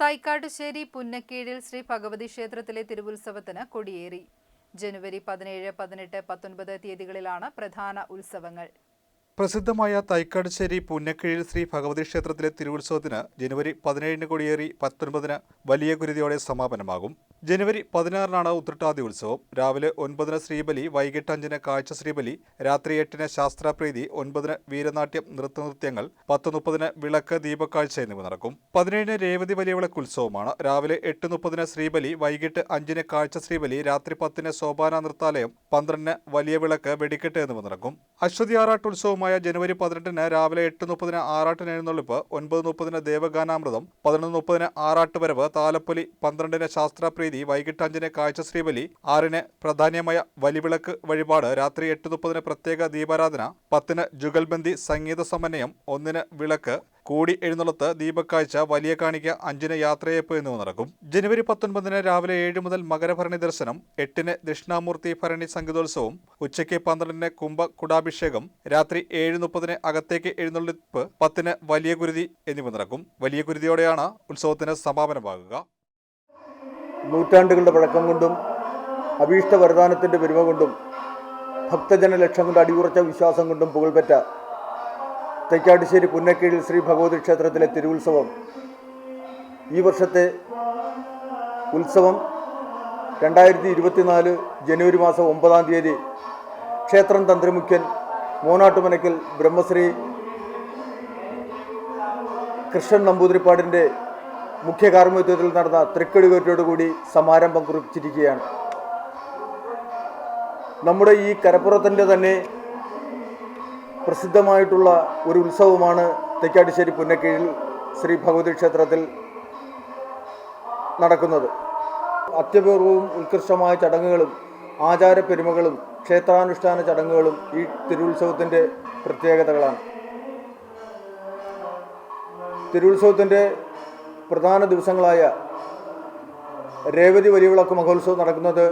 തൈക്കാട്ടുശ്ശേരി പുന്നക്കീഴിൽ ശ്രീ ഭഗവതി ക്ഷേത്രത്തിലെ തിരുവുത്സവത്തിന് കൊടിയേറി. ജനുവരി പതിനേഴ് പതിനെട്ട് പത്തൊൻപത് തീയതികളിലാണ് പ്രധാന ഉത്സവങ്ങൾ. പ്രസിദ്ധമായ തൈക്കാടുശ്ശേരി പുന്നക്കിഴിൽ ശ്രീ ഭഗവതി ക്ഷേത്രത്തിലെ തിരുവുത്സവത്തിന് ജനുവരി പതിനേഴിന് കൊടിയേറി പത്തൊൻപതിന് വലിയ കുരുതിയോടെ സമാപനമാകും. ജനുവരി പതിനാറിനാണ് ഉത്രട്ടാതി ഉത്സവം രാവിലെ ഒൻപതിന് ശ്രീബലി വൈകിട്ട് അഞ്ചിന് കാഴ്ച ശ്രീബലി രാത്രി എട്ടിന് ശാസ്ത്രാപ്രീതി ഒൻപതിന് വീരനാട്യം നൃത്തനൃത്യങ്ങൾ പത്ത് മുപ്പതിന് വിളക്ക് ദീപക്കാഴ്ച എന്നിവ നടക്കും. പതിനേഴിന് രേവതി വലിയ വിളക്ക് ഉത്സവമാണ് രാവിലെ എട്ട് മുപ്പതിന് ശ്രീബലി വൈകിട്ട് അഞ്ചിന് കാഴ്ച ശ്രീബലി രാത്രി പത്തിന് സോപാന നൃത്താലയം പന്ത്രണ്ടിന് വലിയ വിളക്ക് വെടിക്കെട്ട് എന്നിവ നടക്കും. അശ്വതി ആറാട്ട് ഉത്സവമായ ജനുവരി പതിനെട്ടിന് രാവിലെ എട്ട് മുപ്പതിന് ആറാട്ടിന് എഴുന്നള്ളിപ്പ് ഒൻപത് മുപ്പതിന് ദേവഗാനാമൃതം പതിനൊന്ന് മുപ്പതിന് ആറാട്ട് വരവ് താലപ്പൊലി പന്ത്രണ്ടിന് ശാസ്ത്രപ്രീതി വൈകിട്ട് അഞ്ചിന് കാഴ്ച ശ്രീബലി ആറിന് പ്രധാനമായ വലിവിളക്ക് വഴിപാട് രാത്രി എട്ട് മുപ്പതിന് പ്രത്യേക ദീപാരാധന പത്തിന് ജുഗൽബന്ദി സംഗീത സമന്വയം ഒന്നിന് വിളക്ക് കൂടി എഴുന്നള്ളത്ത് ദീപക്കാഴ്ച വലിയ കാണിക്ക അഞ്ചിന് യാത്രയപ്പ് എന്നിവ നടക്കും. ജനുവരി പത്തൊൻപതിന് രാവിലെ ഏഴ് മുതൽ മകരഭരണി ദർശനം എട്ടിന് ദക്ഷിണാമൂർത്തി ഭരണി സംഗീതോത്സവം ഉച്ചയ്ക്ക് പന്ത്രണ്ടിന് കുംഭ കുടാഭിഷേകം രാത്രി ഏഴ് മുപ്പതിന് അകത്തേക്ക് എഴുന്നള്ളിപ്പ് പത്തിന് വലിയ കുരുതി എന്നിവ നടക്കും. വലിയ കുരുതിയോടെയാണ് ഉത്സവത്തിന് സമാപനമാകുക. നൂറ്റാണ്ടുകളുടെ പഴക്കം കൊണ്ടും അഭീഷ്ട വരദാനത്തിന്റെ പെരുമ കൊണ്ടും ഭക്തജന ലക്ഷം കൊണ്ട് അടിയുറച്ച വിശ്വാസം കൊണ്ടും പുകൾപെറ്റ തെക്കാട്ടുശ്ശേരി പുന്നക്കീഴിൽ ശ്രീ ഭഗവതി ക്ഷേത്രത്തിലെ തിരുവുത്സവം. ഈ വർഷത്തെ ഉത്സവം രണ്ടായിരത്തി ഇരുപത്തിനാല് ജനുവരി മാസം ഒമ്പതാം തീയതി ക്ഷേത്രം തന്ത്രിമുഖ്യൻ മൂന്നാട്ടുമനക്കൽ ബ്രഹ്മശ്രീ കൃഷ്ണൻ നമ്പൂതിരിപ്പാടിന്റെ മുഖ്യ കാർമ്മികത്വത്തിൽ നടന്ന തൃക്കടികോറ്റോടുകൂടി സമാരംഭം കുറിച്ചിരിക്കുകയാണ്. നമ്മുടെ ഈ കരപ്പുറത്തിന്റെ തന്നെ പ്രസിദ്ധമായിട്ടുള്ള ഒരു ഉത്സവമാണ് തെക്കാട്ടുശ്ശേരി പുന്നക്കീഴിൽ ശ്രീ ഭഗവതി ക്ഷേത്രത്തിൽ നടക്കുന്നത്. അത്യപൂർവവും ഉത്കൃഷ്ടമായ ചടങ്ങുകളും ആചാരപ്പെരുമകളും ക്ഷേത്രാനുഷ്ഠാന ചടങ്ങുകളും ഈ തിരുവുത്സവത്തിന്റെ പ്രത്യേകതകളാണ്. തിരുവുത്സവത്തിന്റെ പ്രധാന ദിവസങ്ങളായ രേവതി വലിയവിളക്ക് മഹോത്സവം നടക്കുന്നത്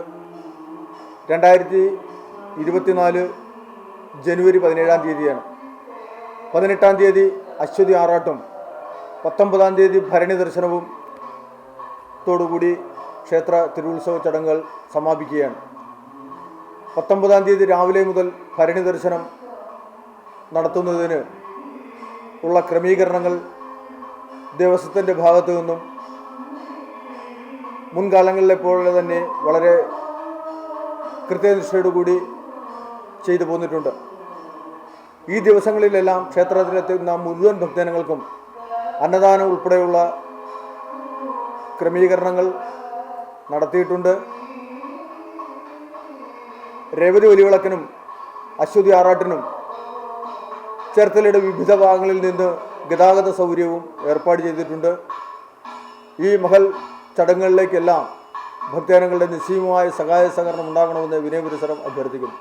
രണ്ടായിരത്തി ഇരുപത്തിനാല് ജനുവരി പതിനേഴാം തീയതിയാണ്. പതിനെട്ടാം തീയതി അശ്വതി ആറാട്ടും പത്തൊമ്പതാം തീയതി ഭരണി ദർശനവും ത്തോടുകൂടി ക്ഷേത്ര തിരുവുത്സവ ചടങ്ങുകൾ സമാപിക്കുകയാണ്. പത്തൊമ്പതാം തീയതി രാവിലെ മുതൽ ഭരണി ദർശനം നടത്തുന്നതിന് ഉള്ള ക്രമീകരണങ്ങൾ ദേവസ്വത്തിന്റെ ഭാഗത്തു നിന്നും മുൻകാലങ്ങളിലെ പോലെ തന്നെ വളരെ കൃത്യനിഷ്ഠയോടുകൂടി ചെയ്തു പോന്നിട്ടുണ്ട്. ഈ ദിവസങ്ങളിലെല്ലാം ക്ഷേത്രത്തിലെത്തുന്ന മുഴുവൻ ഭക്തജനങ്ങൾക്കും അന്നദാനം ഉൾപ്പെടെയുള്ള ക്രമീകരണങ്ങൾ നടത്തിയിട്ടുണ്ട്. രേവതി ഒലിവിളക്കിനും അശ്വതി ആറാട്ടിനും ചേർത്തലയുടെ വിവിധ ഭാഗങ്ങളിൽ നിന്ന് ഗതാഗത സൗകര്യവും ഏർപ്പാട് ചെയ്തിട്ടുണ്ട്. ഈ മഹൽ ചടങ്ങുകളിലേക്കെല്ലാം ഭക്തജനങ്ങളുടെ നിശ്ചയമായ സഹായ സഹകരണം ഉണ്ടാകണമെന്ന് വിനയപുരസരം അഭ്യർത്ഥിക്കുന്നു.